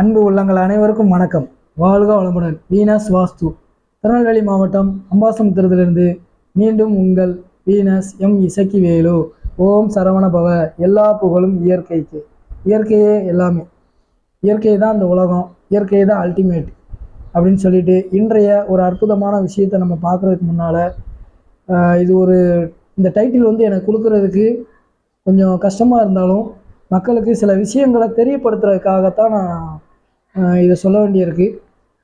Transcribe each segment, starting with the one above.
அன்பு உள்ளங்கள் அனைவருக்கும் வணக்கம். வாழ்க வளமுடன். வீனஸ் வாஸ்து. திருநெல்வேலி மாவட்டம் அம்பாசமுத்திரத்திலிருந்து மீண்டும் உங்கள் வீனஸ் எம் இசக்கி வேலு ஓம் சரவண பவ எல்லா புகழும் இயற்கைக்கு. இயற்கையே எல்லாமே. இயற்கை தான் இந்த உலகம். இயற்கை தான் அல்டிமேட் அப்படின்னு சொல்லிட்டு இன்றைய ஒரு அற்புதமான விஷயத்தை நம்ம பார்க்குறதுக்கு முன்னால் இது ஒரு இந்த டைட்டில் வந்து எனக்கு கொடுக்கறதுக்கு கொஞ்சம் கஷ்டமாக இருந்தாலும் மக்களுக்கு சில விஷயங்களை தெரியப்படுத்துறதுக்காகத்தான் நான் இதை சொல்ல வேண்டியிருக்கு.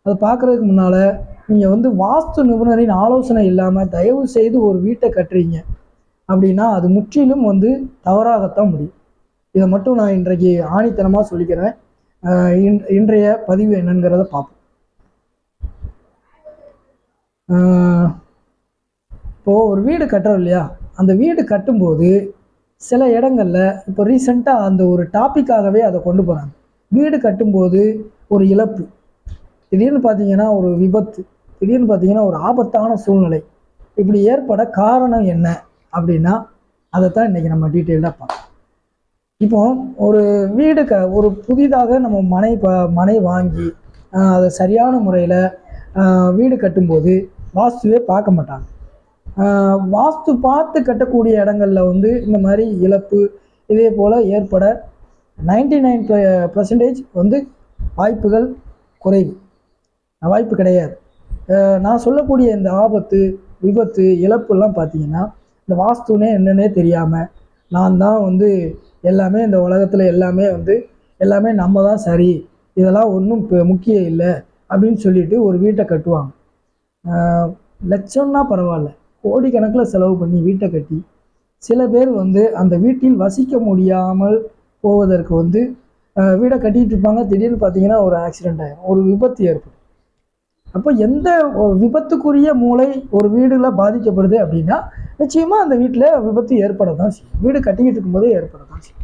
அதை பார்க்குறதுக்கு முன்னால் நீங்கள் வந்து வாஸ்து நிபுணரின் ஆலோசனை இல்லாமல் தயவு செய்து ஒரு வீட்டை கட்டுறீங்க. அப்படின்னா அது முற்றிலும் வந்து தவறாகத்தான் முடியும். இதை மட்டும் நான் இன்றைக்கு ஆணித்தனமாக சொல்லிக்கிறேன். இன்- இன்றைய பதிவு என்னங்கிறத பார்ப்போம். இப்போது ஒரு வீடு கட்டுறோம் இல்லையா? அந்த வீடு கட்டும்போது சில இடங்களில் இப்போ ரீசெண்டாக அந்த ஒரு டாப்பிக்காகவே அதை கொண்டு போகிறாங்க வீடு கட்டும்போது ஒரு இழப்பு. திடீர்னு பார்த்தீங்கன்னா ஒரு விபத்து. திடீர்னு பார்த்தீங்கன்னா ஒரு ஆபத்தான சூழ்நிலை. இப்படி ஏற்பட காரணம் என்ன அப்படின்னா அதை தான் இன்றைக்கி நம்ம டீட்டெயிலாக பார்க்கலாம். இப்போ ஒரு வீடு க ஒரு புதிதாக நம்ம மனை ப மனை வாங்கி அதை சரியான முறையில் வீடு கட்டும்போது வாஸ்துவே பார்க்க மாட்டாங்க. வாஸ்து பார்த்து கட்டக்கூடிய இடங்கள்ல வந்து இந்த மாதிரி இழப்பு இதே போல் ஏற்பட நைன்டி நைன் பர்சன்டேஜ் வந்து வாய்ப்புகள் குறைவு. வாய்ப்பு கிடையாது. நான் சொல்லக்கூடிய இந்த ஆபத்து விபத்து இழப்புலாம் பார்த்தீங்கன்னா இந்த வாஸ்துனே என்னன்னே தெரியாமல் நான் தான் வந்து எல்லாமே இந்த உலகத்தில் எல்லாமே வந்து எல்லாமே நம்ம தான் சரி இதெல்லாம் ஒன்றும் முக்கியம் இல்லை அப்படின்னு சொல்லிட்டு ஒரு வீட்டை கட்டுவாங்க. லட்சம்னா பரவாயில்ல. கோடிக்கணக்கில் செலவு பண்ணி வீட்டை கட்டி சில பேர் வந்து அந்த வீட்டில் வசிக்க முடியாமல் போவதற்கு வந்து வீடை கட்டிகிட்டு இருப்பாங்க திடீர்னு பார்த்தீங்கன்னா ஒரு ஆக்சிடென்ட் ஆகும் ஒரு விபத்து ஏற்படும். அப்போ எந்த விபத்துக்குரிய மூளை ஒரு வீடுல பாதிக்கப்படுது அப்படின்னா நிச்சயமாக அந்த வீட்டில் விபத்து ஏற்பட தான் செய்யும். வீடு கட்டிக்கிட்டு இருக்கும்போதே ஏற்பட தான் செய்யும்.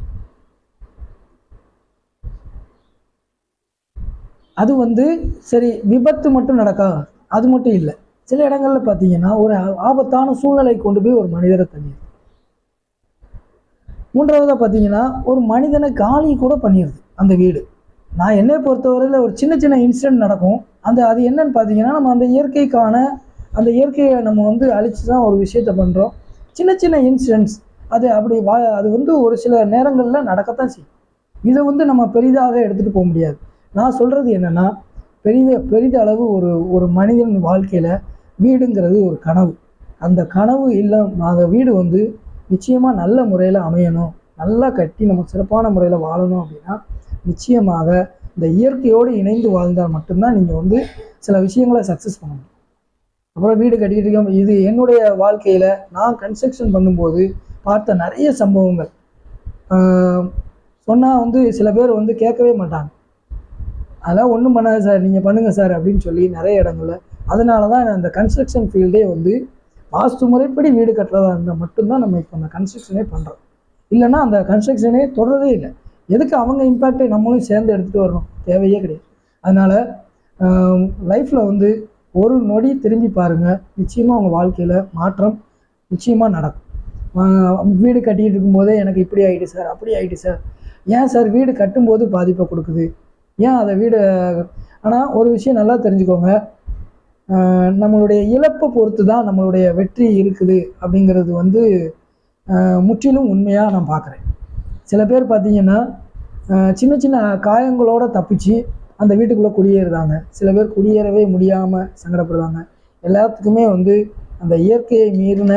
அது வந்து சரி விபத்து மட்டும் நடக்காது. அது மட்டும் இல்லை. சில இடங்கள்ல பார்த்தீங்கன்னா ஒரு ஆபத்தான சூழ்நிலை கொண்டு போய் ஒரு மனிதரை தள்ளிடுது. மூன்றாவதாக பார்த்தீங்கன்னா ஒரு மனிதனை காலி கூட பண்ணிடுது அந்த வீடு. நான் என்னை பொறுத்தவரையில் ஒரு சின்ன சின்ன இன்சிடென்ட் நடக்கும். அந்த அது என்னன்னு பார்த்தீங்கன்னா நம்ம அந்த இயற்கைக்கான அந்த இயற்கையை நம்ம வந்து அழிச்சு தான் ஒரு விஷயத்த பண்ணுறோம் சின்ன சின்ன இன்சிடென்ட்ஸ் அது அப்படி வா அது வந்து ஒரு சில நேரங்களில் நடக்கத்தான் செய்யும். இதை வந்து நம்ம பெரிதாக எடுத்துகிட்டு போக முடியாது. நான் சொல்கிறது என்னென்னா பெரிய பெரிதளவு ஒரு ஒரு மனிதன் வாழ்க்கையில் வீடுங்கிறது ஒரு கனவு. அந்த கனவு இல்லை அந்த வீடு வந்து நிச்சயமாக நல்ல முறையில் அமையணும். நல்லா கட்டி நம்ம சிறப்பான முறையில் வாழணும் அப்படின்னா நிச்சயமாக இந்த இயற்கையோடு இணைந்து வாழ்ந்தால் மட்டும்தான் நீங்கள் வந்து சில விஷயங்களை சக்ஸஸ் பண்ண முடியும். அப்புறம் வீடு கட்டிக்கிட்டு இருக்கோம். இது என்னுடைய வாழ்க்கையில் நான் கன்ஸ்ட்ரக்ஷன் பண்ணும்போது பார்த்த நிறைய சம்பவங்கள். சொன்னால் வந்து சில பேர் வந்து கேட்கவே மாட்டாங்க. அதெல்லாம் ஒன்றும் பண்ணாது சார். நீங்கள் பண்ணுங்கள் சார் அப்படின்னு சொல்லி நிறைய இடங்களில். அதனால தான் அந்த இந்த கன்ஸ்ட்ரக்ஷன் ஃபீல்டே வந்து வாஸ்து முறைப்படி வீடு கட்டுறதா இருந்தால் மட்டும்தான் நம்ம இப்போ அந்த கன்ஸ்ட்ரக்ஷனே பண்ணுறோம் இல்லைன்னா அந்த கன்ஸ்ட்ரக்ஷனே தொடரதே இல்லை. எதுக்கு அவங்க இம்பேக்டை நம்மளும் சேர்ந்து எடுத்துகிட்டு வரணும்? தேவையே கிடையாது. அதனால் லைஃப்பில் வந்து ஒரு நொடி திரும்பி பாருங்கள் நிச்சயமாக உங்கள் வாழ்க்கையில் மாற்றம் நிச்சயமாக நடக்கும். வீடு கட்டிக்கிட்டு இருக்கும்போதே எனக்கு இப்படி ஆகிட்டு சார் அப்படி ஆகிட்டு சார். ஏன் சார் வீடு கட்டும்போது பாதிப்பை கொடுக்குது? ஏன் அதை வீடு ஆனால் ஒரு விஷயம் நல்லா தெரிஞ்சுக்கோங்க. நம்மளுடைய இழப்பை பொறுத்து தான் நம்மளுடைய வெற்றி இருக்குது அப்படிங்கிறது வந்து முற்றிலும் உண்மையாக நான் பார்க்குறேன். சில பேர் பார்த்தீங்கன்னா சின்ன சின்ன காயங்களோட தப்பிச்சு அந்த வீட்டுக்குள்ளே குடியேறுறாங்க. சில பேர் குடியேறவே முடியாமல் சங்கடப்படுறாங்க. எல்லாத்துக்குமே வந்து அந்த இயற்கையை மீறின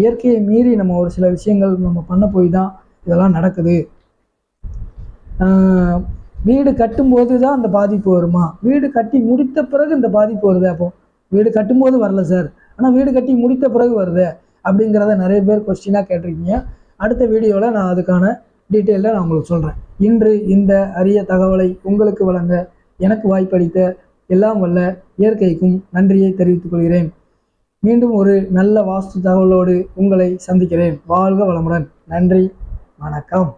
இயற்கையை மீறி நம்ம ஒரு சில விஷயங்கள் நம்ம பண்ண போய் தான் இதெல்லாம் நடக்குது. வீடு கட்டும்போது தான் அந்த பாதிப்பு வருமா? வீடு கட்டி முடித்த பிறகு இந்த பாதிப்பு வருது அப்போ? வீடு கட்டும்போது வரல சார் ஆனால் வீடு கட்டி முடித்த பிறகு வருது அப்படிங்கிறத நிறைய பேர் கொஸ்டினாக கேட்டிருக்கீங்க. அடுத்த வீடியோவில் நான் அதுக்கான டீட்டெயிலில் நான் உங்களுக்கு சொல்கிறேன் இன்று இந்த அரிய தகவலை உங்களுக்கு வழங்க எனக்கு வாய்ப்பளித்த எல்லாம் வல்ல இயற்கைக்கும் நன்றியை தெரிவித்துக் கொள்கிறேன். மீண்டும் ஒரு நல்ல வாஸ்து தகவலோடு உங்களை சந்திக்கிறேன். வாழ்க வளமுடன். நன்றி. வணக்கம்.